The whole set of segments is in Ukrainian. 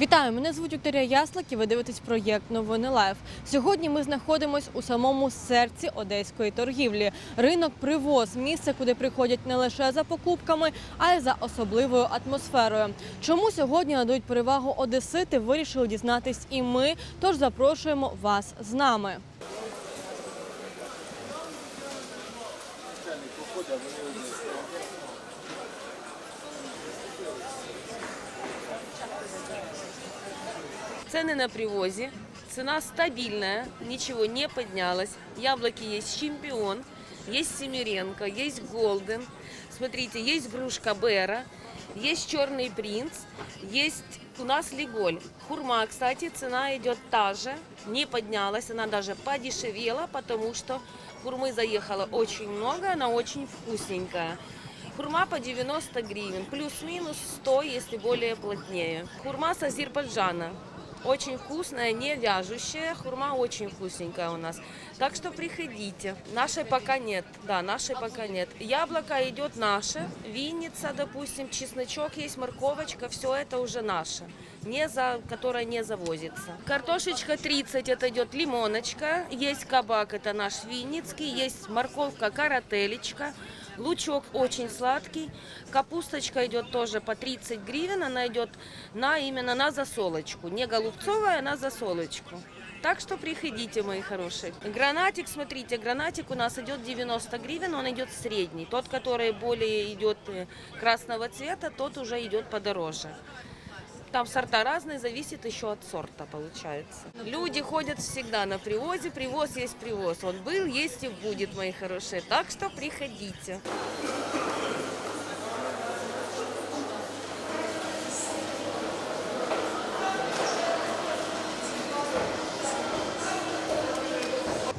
Вітаю, мене звуть Вікторія Яслик і ви дивитесь проєкт Новини Лайф. Сьогодні ми знаходимося у самому серці одеської торгівлі. Ринок привоз місце, куди приходять не лише за покупками, а й за особливою атмосферою. Чому сьогодні надають перевагу одесити, вирішили дізнатись і ми. Тож запрошуємо вас з нами. Цены на привозе. Цена стабильная, ничего не поднялось. Яблоки есть чемпион, есть семеренко, есть голден. Смотрите, есть грушка Бера, есть черный принц, есть у нас лиголь. Хурма, кстати, цена идет та же, не поднялась, она даже подешевела, потому что хурмы заехало очень много, она очень вкусненькая. Хурма по 90 гривен, плюс-минус 100, если более плотнее. Хурма с Азербайджана. Очень вкусная, не вяжущая. Хурма очень вкусненькая у нас. Так что приходите. Нашей пока нет. Да, нашей пока нет. Яблоко идет наше. Винница, допустим, чесночок есть, морковочка. Все это уже наше. Не за, которая не завозится. Картошечка 30, это идет лимоночка. Есть кабак, это наш винницкий. Есть морковка карателечка. Лучок очень сладкий. Капусточка идет тоже по 30 гривен. Она идет на именно на засолочку. Не голубцовая, а на засолочку. Так что приходите, мои хорошие. Гранатик, смотрите, гранатик у нас идет 90 гривен, он идет средний. Тот, который более идет э, красного цвета, тот уже идет подороже. Там сорта разные, зависит еще от сорта получается. Люди ходят всегда на привозе, привоз есть привоз. Он был, есть и будет, мои хорошие. Так что приходите.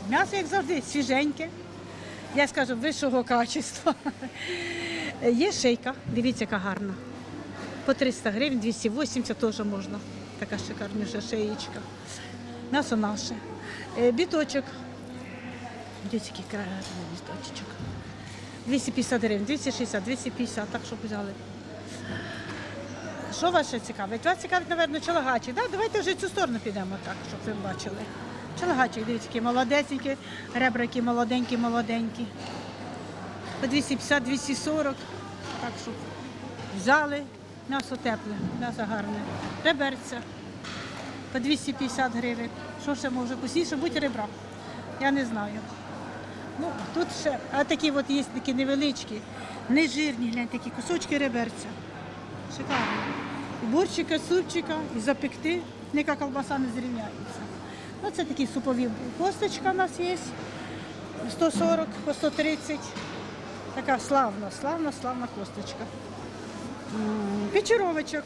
М'ясо, як завжди, свіженьке, я скажу, вищого качества. Є шейка, дивіться, яка гарна. По 300 гривень, 280 теж можна. Така шикарніша шеєчка. М'ясо наше. Е, Біточок. Дивіться, який край гарний біточок. 250 гривень, 260, 250, так щоб взяли. Що вас ще цікавить? Вас цікавить, мабуть, чолагачик. Да? Давайте вже цю сторону підемо так, щоб ви бачили. Чолагачик, дивіться, який молодесенький, ребра які молоденькі, молоденькі. По 250-240. Так, щоб взяли. М'ясо тепле, м'ясо гарне. Реберця по 250 гривень. Що ще може вкусніше будь ребра? Я не знаю. Ну, тут ще, а такі от є такі невеличкі, нежирні, глянь, такі кусочки реберця. Шикарно. І борщика, супчика, і запекти, ніяка колбаса не зрівняється. Ну, це такі супові косточка у нас є. 140 по 130. Така славна, славна, славна косточка. Печеровочок.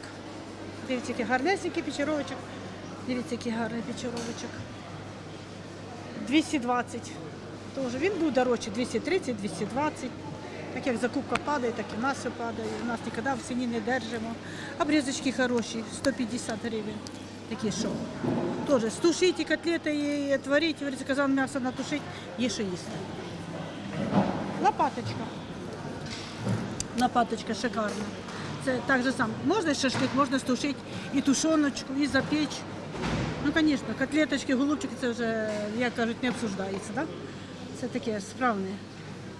Дивіться, який гарнесенький печеровочок. Дивіться, який гарний печеровочок. 220. Тоже він був дорожчий 230, 220. Так як закупка падає, так і в нас все падає. У нас ніколи в ціні не держимо. Обрізочки хороші, 150 гривень. Такі що. Тоже стушіть і котлети, і творіть, казан м'ясо натушить, є що їсти. Лопаточка. Лопаточка шикарна. Це так же сам. Можна шашлик, можна стушити і тушоночку, і запечь. Ну, звісно, котлеточки, голубчики, це вже, як кажуть, не обсуждається, да? Це таке справне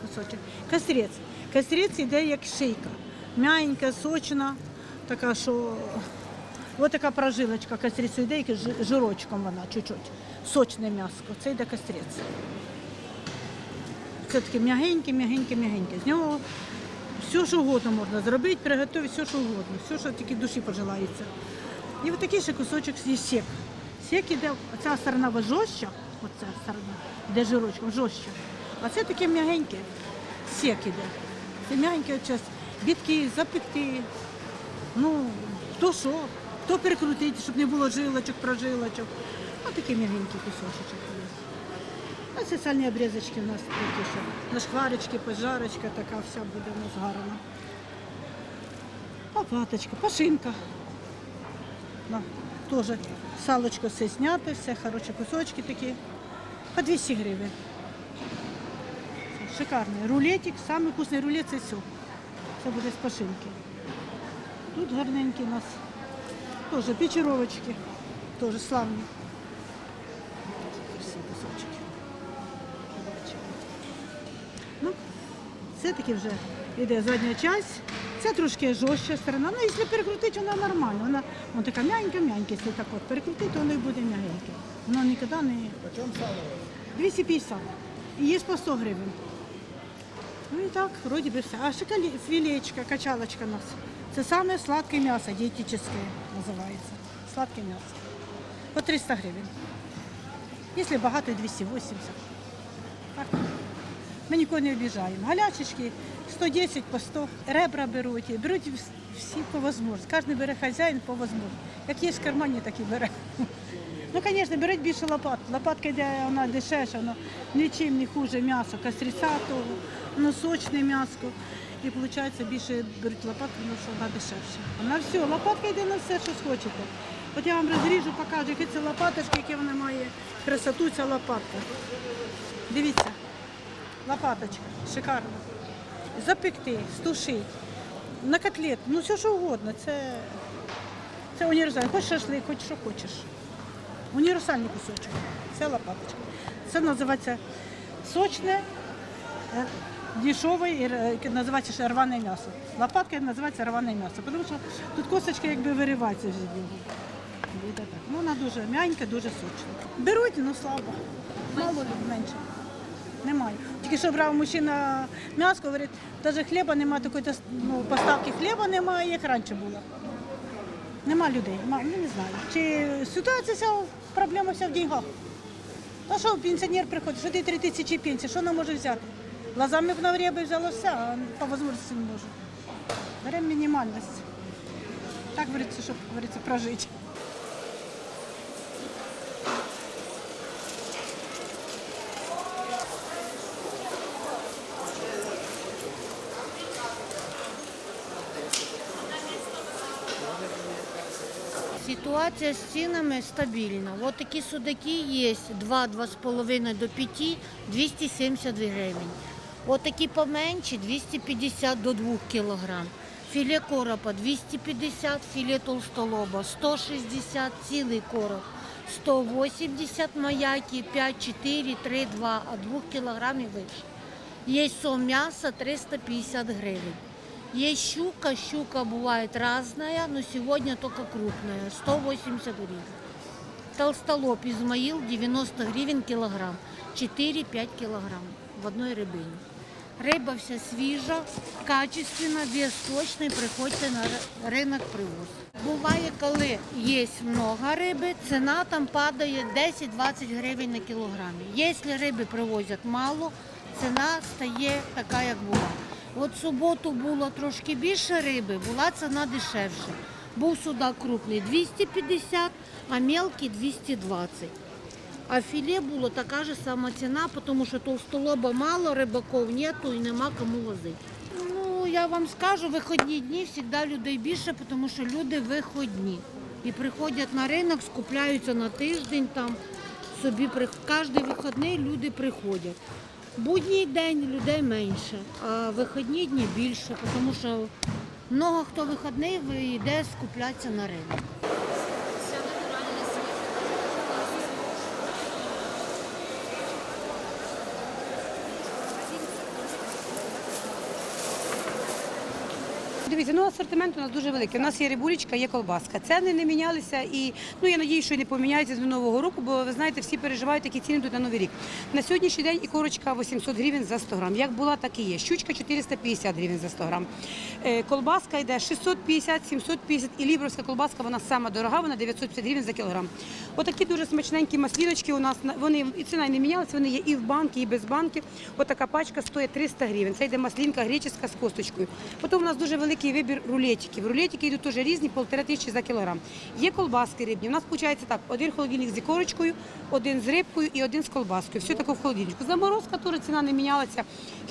кусочок. Кастрець. Кастрець іде як шийка. М'ягенька, сочна, така, що ось така прожилочка кастрицю йде, як жирочком вона чуть-чуть. Сочне м'яско. Це йде кастрець. Це таке м'ягеньке, м'ягеньке, м'ягеньке. З нього все, що угодно можна зробити, приготувати все, що угодно, все, що тільки душі пожелається. І ось такий ще кусочок є сік. Сік іде, оця сторона жорстча, оця сторона, де жирочком, жорстче. А це таке м'ягеньке, сік іде. Це м'ягеньке час. Бітки запекти. Ну, хто що, хто перекрутити, щоб не було жилочок, прожилочок. Ось такий м'ягенький кусочок. А це сальні обрізочки у нас такі, що на шкварочки, пожарочка така вся буде у нас гарна. Лопаточка, пашинка. На, теж салочко все зняте, все хороші кусочки такі. По 200 гривень. Шикарний. Рулетик, самий вкусний рулет це все. Це буде з пашинки. Тут гарненький у нас Тоже печеровочки. Тоже славні. Все-таки вже йде задня часть. Це трошки жорстча сторона. Ну, якщо перекрутити, вона нормальна. Вона, вона така м'янька-м'янька, якщо так от перекрутити, воно і буде м'ягеньке. Воно ніколи не... Почем сало? 250. І є по 100 гривень. Ну і так, вроді би все. А ще філеєчка, качалочка у нас. Це саме сладке м'ясо, дієтичне називається. Сладке м'ясо. По 300 гривень. Якщо багато, 280. Так. Ми нікого не обіжаємо. Галячечки 110 по 100. Ребра беруть. Беруть вс- всі по можливості. Кожен бере хазяїн по можливості. Як є в кармані, так і бере. Ну, звісно, беруть більше лопат. Лопатка йде, вона дешевша, вона нічим не хуже м'ясо, кастриця того, воно сочне м'ясо. І виходить, більше беруть лопатку, тому що вона дешевша. На все, лопатка йде на все, що схочете. От я вам розріжу, покажу, які це лопаточки, які вона має красоту, ця лопатка. Дивіться, лопаточка, шикарна. Запекти, стушити, на котлет, ну все що угодно. Це, це універсальне. Хоч шашлик, хоч що хочеш. Універсальний кусочок. Це лопаточка. Це називається сочне, е, дешеве, е, називається рване м'ясо. Лопатка називається рване м'ясо, тому що тут косточка якби виривається з нього. Ну, вона дуже м'янька, дуже сочна. Беруть, ну слабо. Мало менше. Немає. Тільки що брав мужчина м'ясо, говорить, навіть хліба немає, такої ну, поставки хліба немає, як раніше було. Нема людей, ну не знаю. Чи ситуація вся, проблема вся в деньгах. Та що пенсіонер приходить, що ти 3 тисячі пенсії, що вона може взяти? Глазами б на врєби взяло все, а по можливості не може. Беремо мінімальність. Так говориться, щоб говориться, прожити. Ситуація з цінами стабільна. От такі судаки є 2-2,5 до 5, 270 гривень. От такі поменші 250 до 2 кг. Філе коропа 250, філе толстолоба 160, цілий короб 180 маяки, 5, 4, 3, 2, а 2 кг вище. Є сом мяса 350 гривен. Есть щука, щука бывает разная, но сегодня только крупная, 180 гривен. Толстолоб Измаил 90 гривен килограмм, 4-5 килограмм в одной рыбине. Риба вся свіжа, качественна, вес точний, приходьте на ринок привоз. Буває, коли є много риби, ціна там падає 10-20 гривень на кілограмі. Якщо риби привозять мало, ціна стає така, як була. От суботу було трошки більше риби, була ціна дешевша. Був судак крупний 250, а мелкий 220. А філе було така ж сама ціна, тому що толстолоба мало, рибаків нету і нема кому возити. Ну, я вам скажу, вихідні дні завжди людей більше, тому що люди виходні. І приходять на ринок, скупляються на тиждень там. Собі кожен вихідний люди приходять. Будній день людей менше, а вихідні дні більше, тому що много хто вихідний йде скуплятися на ринок. Дивіться, ну асортимент у нас дуже великий. У нас є рибулечка, є колбаска. Ціни не мінялися і ну я надію, що не поміняються до нового року, бо ви знаєте, всі переживають, які ціни йдуть на новий рік. На сьогоднішній день і корочка 800 гривень за 100 грам. Як була, так і є. Щучка 450 гривень за 100 грам. Е, колбаска йде 650, 750 і лібровська колбаска, вона сама дорога, вона 950 гривень за кілограм. Отакі дуже смачненькі масліночки у нас вони і ціна не мінялася, вони є і в банки, і без банки. Отака пачка стоїть 300 гривень. Це йде маслінка греческа з косточкою. Потім у нас дуже великий вибір рулетиків. Рулетики йдуть теж різні, полтора тисячі за кілограм. Є колбаски рибні. У нас виходить так: один холодильник з ікорочкою, один з рибкою і один з колбаскою. Все таке в холодильнику. Заморозка теж ціна не мінялася.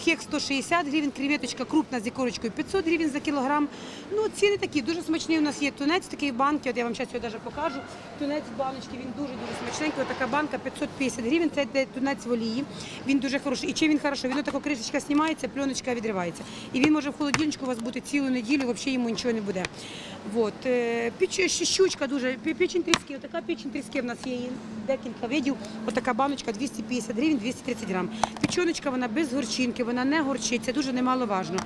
Хек 160 гривень, креветочка крупна з ікорочкою 500 гривень за кілограм. Ну, ціни такі, дуже смачні. У нас є тунець такий в банки, от я вам зараз його навіть покажу. Тунець в баночці, він дуже-дуже смачненький. Отака банка 550 гривень, це тунець в олії. Він дуже хороший. І чим він хороший? Він отако кришечка знімається, пленочка відривається. І він може в холодильничку у вас бути цілу неділю. взагалі йому нічого не буде. Вот. е, Піч, щучка дуже, печень тріски, отака печень тріски в нас є декілька видів. Отака баночка 250 гривень, 230 грам. Печоночка вона без горчинки, вона не горчить, це дуже немаловажно.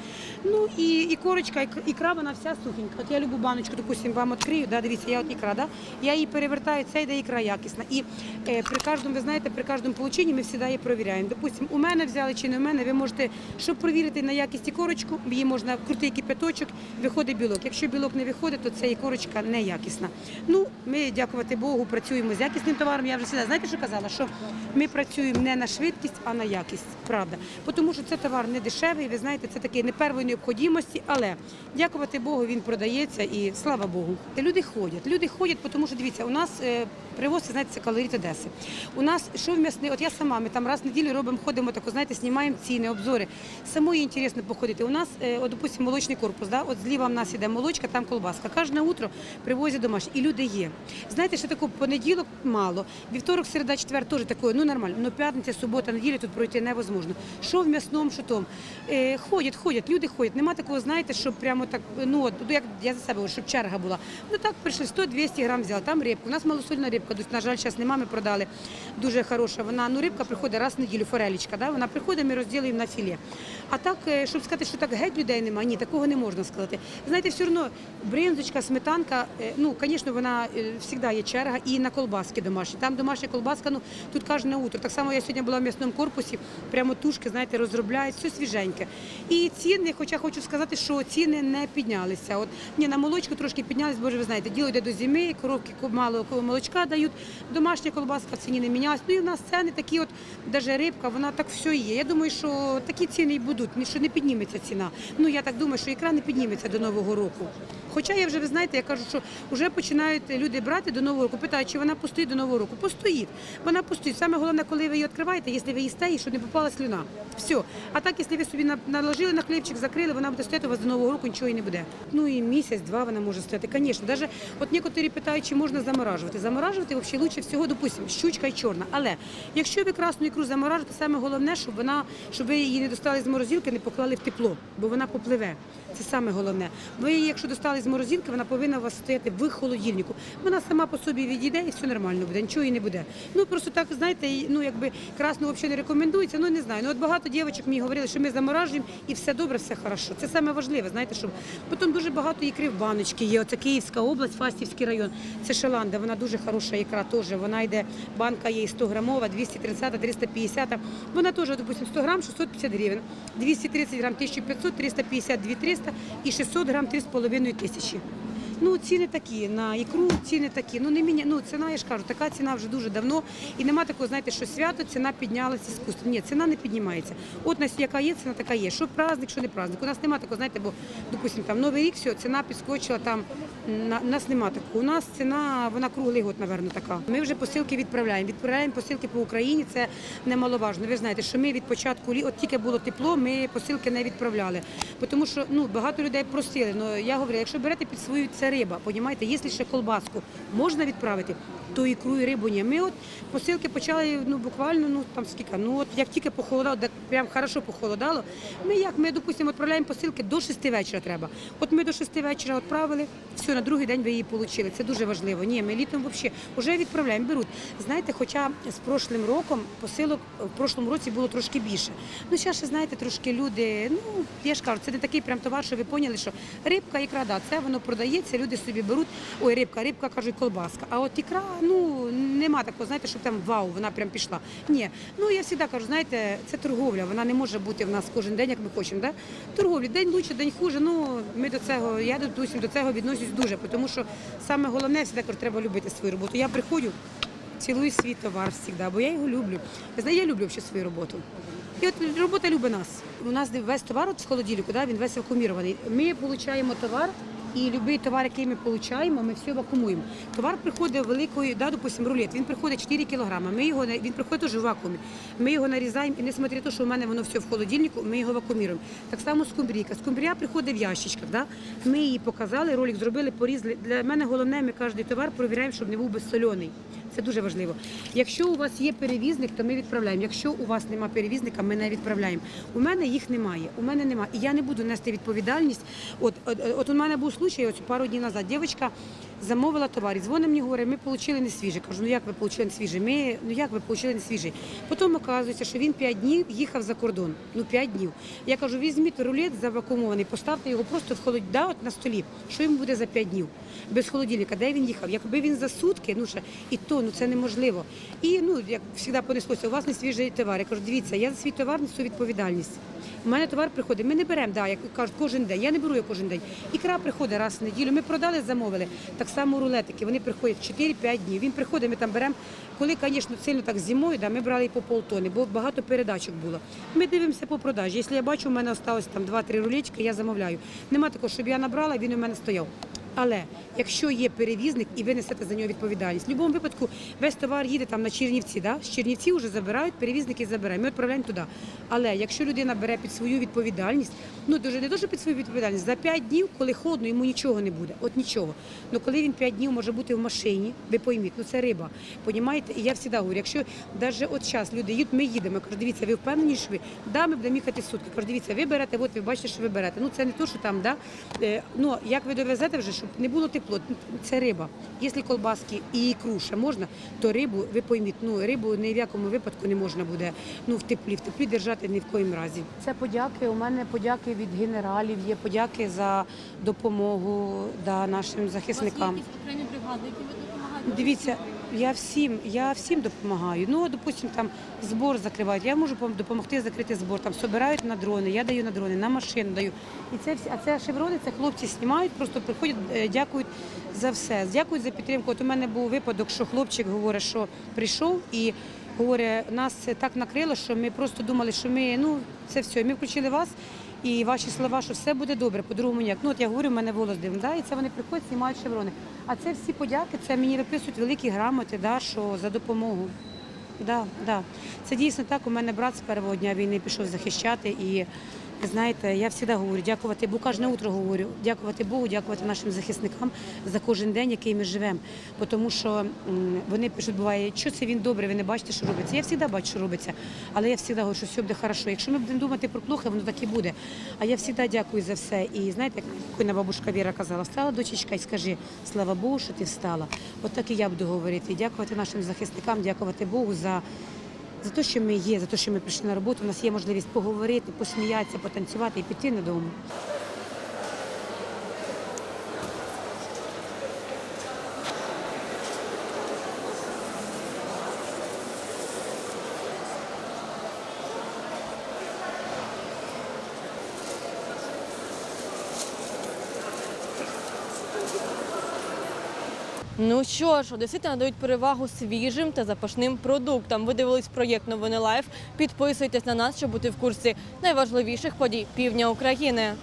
Ну і, і корочка, ікра вона вся сухенька. От я любу баночку, допустим, вам відкрию, да, дивіться, я от ікра, да, я її перевертаю, це йде ікра якісна. І е, при кожному, ви знаєте, при кожному полученні ми завжди її перевіряємо. Допустим, у мене взяли чи не у мене, ви можете, щоб перевірити на якість ікорочку, її можна крутий кипяточок, виходить білок. Якщо білок не виходить, то ця ікорочка не якісна. Ну, ми, дякувати Богу, працюємо з якісним товаром. Я вже завжди, знаєте, що казала? Що ми працюємо не на швидкість, а на якість. Правда. Тому що це товар не дешевий, ви знаєте, це таке не первої необхідності, але дякувати Богу, він продається і слава Богу. Люди ходять. Люди ходять, тому що дивіться, у нас е, знаєте, це калорит Одеси. У нас що в м'ясний, от я сама, ми там раз в неділю робимо, ходимо тако, знаєте, знімаємо ціни, обзори. Самої інтересно походити. У нас, е, от, допустимо, молочний корпус, да? от зліва в нас іде молочка, там колбаска. Кожне утро привозять домашні. І люди є. Знаєте, що таке понеділок мало, вівторок, середа, четвер теж такое, ну нормально. Но п'ятниця, субота, неділя тут пройти невозможно. Що в м'ясному, що там. Е, ходять, ходять, люди ходять. Нема такого, знаєте, щоб прямо так, ну от, як я за себе, щоб черга була. Ну так прийшли 100-200 грам взяли. Там рибка. У нас малосольна рибка, на жаль, зараз нема, ми продали. Дуже хороша. Вона, ну рибка приходить раз в неділю, форелічка, да? вона приходить, ми розділимо на філе. А так, е, щоб сказати, що так геть людей немає, ні, такого не можна сказати. Знаєте, все одно бринзочка, сметанка, е, ну, звісно, вона завжди є черга і на колбаски домашні. Там домашня колбаска, ну тут кожне утро. Так само я сьогодні була в м'ясному корпусі, прямо тушки, знаєте, розробляють, все свіженьке. І ціни, хоча хочу сказати, що ціни не піднялися. От ні, на молочку трошки піднялись, бо ж ви знаєте, діло йде до зими, коровки мало молочка дають, домашня колбаска в ціні не мінялась. Ну і в нас ціни такі, от навіть рибка, вона так все є. Я думаю, що такі ціни і будуть, що не підніметься ціна. Ну я так думаю, що ікра не підніметься до нового року. Хоча я вже ви знаєте, я кажу, що вже починають люди брати до нового року. Питають, чи вона постоїть до нового року. Постоїть. Вона постоїть. Саме головне, коли ви її відкриваєте, якщо ви їсте, її, щоб не попала слюна. Все. А так, якщо ви собі наложили на хлібчик, закрили, вона буде стояти вас до нового року, нічого і не буде. Ну і місяць-два вона може стояти. Звісно, навіть от некоторі питають, чи можна заморажувати. Заморажувати взагалі лучше всього, допустимо, щучка і чорна. Але якщо ви красну ікру заморажуєте, саме головне, щоб вона, щоб ви її не достали з морозилки, не поклали в тепло, бо вона попливе. Це саме головне. Ви її, якщо достали з морозилки, вона повинна у вас стояти в холодильнику. Вона сама по собі відійде і все нормально буде, нічого їй не буде. Ну просто так, знаєте, і, ну якби красну взагалі не рекомендується, ну не знаю. Ну от багато дівчаток мені говорили, що ми заморажуємо і все добре, все хорошо. Це саме важливе, знаєте, щоб потім дуже багато ікри в баночки є. Оце Київська область, Фастівський район. Це Шаланда, вона дуже хороша ікра теж. Вона йде, банка є 100 грамова, 230, 350. Вона теж, допустимо, 100 грам 650 гривень, 230 грам 1500, 350 2300 і 600 грам 3,5 тисячі. Ну, ціни такі, на ікру ціни такі. Ну, не міня... ну, ціна, я ж кажу, така ціна вже дуже давно. І нема такого, знаєте, що свято, ціна піднялася іскусство. Ні, ціна не піднімається. От нас яка є, ціна така є. Що праздник, що не праздник. У нас нема такого, знаєте, бо, допустимо, там Новий рік, все, ціна підскочила, там, на, нас нема такого. У нас ціна, вона круглий год, напевно, така. Ми вже посилки відправляємо. Відправляємо посилки по Україні, це немаловажно. Ви знаєте, що ми від початку, лі- от тільки було тепло, ми посилки не відправляли. Тому що ну, багато людей просили. Ну, я говорю, якщо берете під свою, це риба, понімаєте, якщо ще колбаску можна відправити, то ікру і рибу ні. Ми от посилки почали ну, буквально, ну там скільки, ну от як тільки похолодало, так прям хорошо похолодало, ми як, ми, допустимо, відправляємо посилки до 6 вечора треба. От ми до 6 вечора відправили, все, на другий день ви її отримали. Це дуже важливо. Ні, ми літом взагалі вже відправляємо, беруть. Знаєте, хоча з прошлим роком посилок в прошлому році було трошки більше. Ну, зараз, ще, знаєте, трошки люди, ну, я ж кажу, це не такий прям товар, що ви поняли, що рибка, ікра, да, це воно продається, люди собі беруть, ой, рибка, рибка, кажуть, колбаска. А от ікра, ну, нема такого, знаєте, щоб там вау, вона прям пішла. Ні, ну, я завжди кажу, знаєте, це торговля, вона не може бути в нас кожен день, як ми хочемо, да? Торговля, день лучше, день хуже, ну, ми до цього, я допустим, до цього відношусь дуже, тому що саме головне, я завжди кажу, треба любити свою роботу. Я приходжу, цілую свій товар завжди, бо я його люблю. Ви знаєте, я люблю взагалі свою роботу. І от робота любить нас. У нас весь товар от з холодильнику, да, він весь вакуумірований. Ми отримуємо товар, і будь-який товар, який ми отримуємо, ми все вакуумуємо. Товар приходить великою, да, допустим, рулет, він приходить 4 кілограми. Ми його, він приходить теж в вакуумі. Ми його нарізаємо, і несмотря на те, що у мене воно все в холодильнику, ми його вакуумуємо. Так само скумбрійка. Скумбрія приходить в ящичках. Да? Ми її показали, ролик зробили, порізали. Для мене головне, ми кожен товар перевіряємо, щоб не був безсольоний. Це дуже важливо. Якщо у вас є перевізник, то ми відправляємо. Якщо у вас немає перевізника, ми не відправляємо. У мене їх немає. У мене немає. І я не буду нести відповідальність. От, от, от у мене був случай, ось пару днів назад. Дівчинка замовила товар. І дзвонить мені, говорить, ми отримали не свіжий. Кажу, ну як ви отримали не свіжий? Ми, ну як ви отримали не свіжий? Потім оказується, що він 5 днів їхав за кордон. Ну 5 днів. Я кажу, візьміть рулет завакуумований, поставте його просто в холод... да, от на столі. Що йому буде за 5 днів? Без холодильника, де він їхав? Якби він за сутки, ну ще і то ну це неможливо. І ну як завжди понеслося, у вас не свіжий товар. Я кажу, дивіться, я за свій товар несу відповідальність. У мене товар приходить. Ми не беремо, да, як кажуть, кожен день. Я не беру його кожен день. Ікра приходить раз в неділю. Ми продали, замовили. Так само рулетики. Вони приходять 4-5 днів. Він приходить, ми там беремо. Коли, звісно, сильно так зимою, да, ми брали і по полтони, бо багато передачок було. Ми дивимося по продажі. Якщо я бачу, у мене осталось там 2-3 рулечки, я замовляю. Нема такого, щоб я набрала, він у мене стояв. Але якщо є перевізник і ви несете за нього відповідальність, в будь-якому випадку весь товар їде там на Чернівці, да? з Чернівці вже забирають, перевізники забирають, ми відправляємо туди. Але якщо людина бере під свою відповідальність, ну дуже не дуже під свою відповідальність, за 5 днів, коли холодно, йому нічого не буде, от нічого. Ну коли він 5 днів може бути в машині, ви пойміть, ну це риба. Понімаєте? І я завжди говорю, якщо навіть от час люди їдуть, ми їдемо, кажу, дивіться, ви впевнені, що ви да, ми будемо їхати сутки. Кажу, дивіться, ви берете, от ви бачите, що ви берете. Ну це не то, що там, да. Е, ну як ви довезете вже, щоб не було тепло. Це риба. Якщо колбаски і ікру ще можна, то рибу, ви пойміть, ну рибу ні в якому випадку не можна буде ну в теплі, в теплі держати ні в коїм разі. Це подяки. У мене подяки від генералів, є подяки за допомогу да, нашим захисникам. окремі бригади, які ви допомагаєте? Дивіться, я всім, я всім допомагаю. Ну, допустим, там збор закривають. Я можу пом- допомогти закрити збор. Там собирають на дрони, я даю на дрони, на машину даю. І це всі, а це шеврони, це хлопці знімають, просто приходять, е, дякують за все. Дякують за підтримку. От у мене був випадок, що хлопчик говорить, що прийшов і говорить, нас так накрило, що ми просто думали, що ми ну це все. Ми включили вас. І ваші слова, що все буде добре, по-другому ніяк. Ну от я говорю, в мене волос дим. да? і це вони приходять, знімають шеврони. А це всі подяки, це мені виписують великі грамоти, да, що за допомогу. Да, да. Це дійсно так. У мене брат з першого дня війни пішов захищати. І знаєте, я завжди говорю, дякувати Богу, кожне утро говорю, дякувати Богу, дякувати нашим захисникам за кожен день, який ми живемо. Тому що вони пишуть, буває, що це він добре, ви не бачите, що робиться. Я завжди бачу, що робиться, але я завжди говорю, що все буде хорошо. Якщо ми будемо думати про плохе, воно так і буде. А я завжди дякую за все. І знаєте, як бабушка Віра казала, встала дочечка і скажи, слава Богу, що ти встала. От так і я буду говорити. Дякувати нашим захисникам, дякувати Богу за. За те, що ми є, за те, що ми прийшли на роботу, у нас є можливість поговорити, посміятися, потанцювати і піти додому. Ну що ж, одесити надають перевагу свіжим та запашним продуктам. Ви дивились проєкт Новини Лайф. Підписуйтесь на нас, щоб бути в курсі найважливіших подій півдня України.